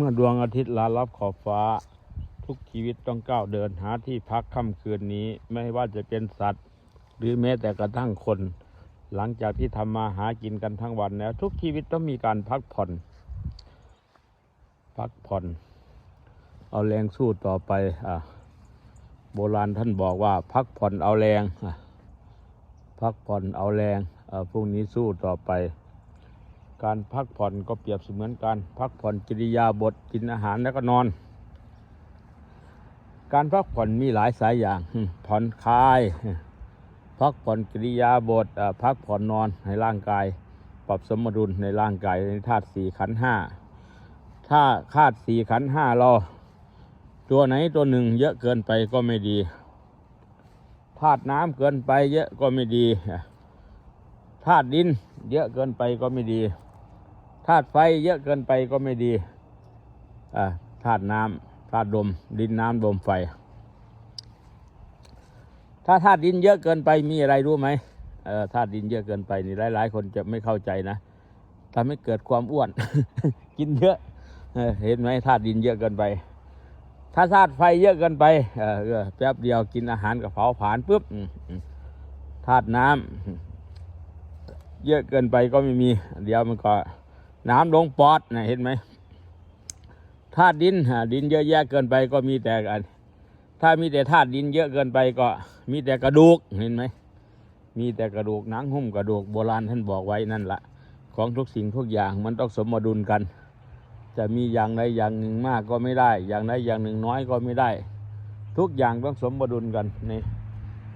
เมื่อดวงอาทิตย์ลาลับขอบฟ้า ทุกชีวิตต้องก้าวเดินหาที่พักค่ำคืนนี้ไม่ว่าจะเป็นสัตว์ หรือแม้แต่กระทั่งคน หลังจากที่ทำมาหากินกันทั้งวันแล้ว ทุกชีวิตต้องมีการพักผ่อน พักผ่อน เอาแรงสู้ต่อไปอะโบราณท่านบอกว่า พักผ่อนเอาแรงพักผ่อนเอาแรงพรุ่งนี้สู้ต่อไป การพักผ่อนก็เปรียบเสมือนการพักผ่อนกิริยาบทกินอาหารแล้วก็นอน การพักผ่อนมีหลายสายอย่างผ่อนคลาย พักผ่อนกิริยาบทพักผ่อนนอนให้ร่างกาย ปรับสมดุลในร่างกายในธาตุสี่ขันห้าถ้าธาตุสี่ขันห้าเราตัวไหนตัวหนึ่งเยอะเกินไปก็ไม่ดีธาตุน้ำเกินไปเยอะก็ไม่ดีธาตุดินเยอะเกินไปก็ไม่ดี ธาตุไฟเยอะเกินไปก็ไม่ดีอ่าธาตุน้ำธาตุลมดินน้ำลมไฟ ถ้าธาตุดินเยอะเกินไปมีอะไรรู้ไหมธาตุดินเยอะเกินไปนี่หลาย ๆ คนจะไม่เข้าใจนะทำให้เกิดความอ้วน กินเยอะเห็นไหมธาตุดินเยอะเกินไป ถ้าธาตุไฟเยอะเกินไปเออเออแป๊บเดียวกินอาหารกับเผาผลาญปุ๊บธาตุน้ำเยอะเกินไปก็ไม่มี เดี๋ยวมันก็ น้ำลงปอดนะเห็นไหมธาตุดินดินเยอะแยะเกินไปก็มีแต่อันถ้ามีแต่ธาตุดินเยอะเกินไปก็มีแต่กระดูกเห็นไหมมีแต่กระดูกหนังหุ้มกระดูกโบราณท่านบอกไว้นั่นละของทุกสิ่งทุกอย่างมันต้องสมดุลกัน จะมีอย่างใดอย่างหนึ่งมากก็ไม่ได้ อย่างใดอย่างหนึ่งน้อยก็ไม่ได้ ทุกอย่างต้องสมดุลกันใน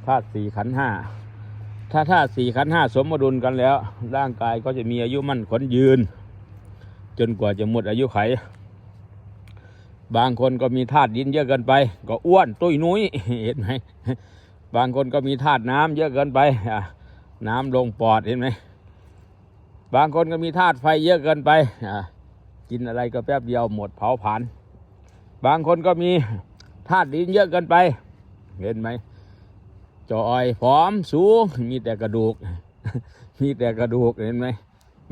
ธาตุสี่ขันห้าถ้าธาตุสี่ขันห้าสมดุลกันแล้ว ร่างกายก็จะมีอายุมั่นขนยืน จนกว่าจะหมดอายุไข บางคนก็มีธาตุดินเยอะเกินไป ก็อ้วนตุ้ยนุ้ยเห็นไหมบางคนก็มีธาตุน้ำเยอะเกินไปน้ำลงปอดเห็นไหมบางคนก็มีธาตุไฟเยอะเกินไปกินอะไรก็แป๊บเดียวหมดเผาผลาญบางคนก็มีธาตุดินเยอะเกินไป เห็นไหมจอยผอมสูงมีแต่กระดูก มีแต่กระดูกเห็นไหม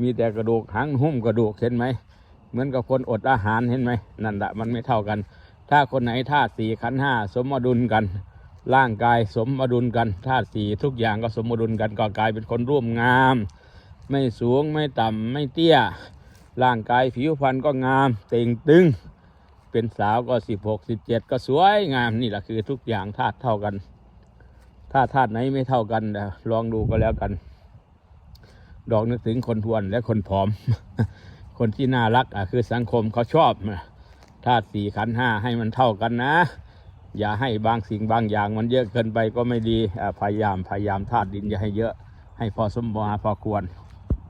มีแต่กระดูกหางหุ้มกระดูกเห็นไหมเหมือนกับคนอดอาหารเห็นไหมนั่นแหละมันไม่เท่ากัน ถ้าคนไหนธาตุสี่ขันห้าสมดุลกัน ร่างกายสมดุลกันธาตุสี่ทุกอย่างก็สมดุลกันก็กลายเป็นคนร่วมงาม ไม่สูงไม่ต่ำไม่เตี้ย ร่างกายผิวพรรณก็งามเต่งตึง เป็นสาวก็สิบหกสิบเจ็ดก็สวยงามนี่แหละคือทุกอย่างธาตุเท่ากัน ถ้าธาตุไหนไม่เท่ากันลองดูก็แล้วกัน ดอกนึกถึงคนทวนและคนผอม คนที่น่ารักอะคือสังคมเขาชอบนะธาตุสี่ขันห้าให้มันเท่ากันนะ อย่าให้บางสิ่งบางอย่างมันเยอะเกินไปก็ไม่ดีพยายามพยายามธาตุดินอย่าให้เยอะ ให้พอสมบูรณ์พอควร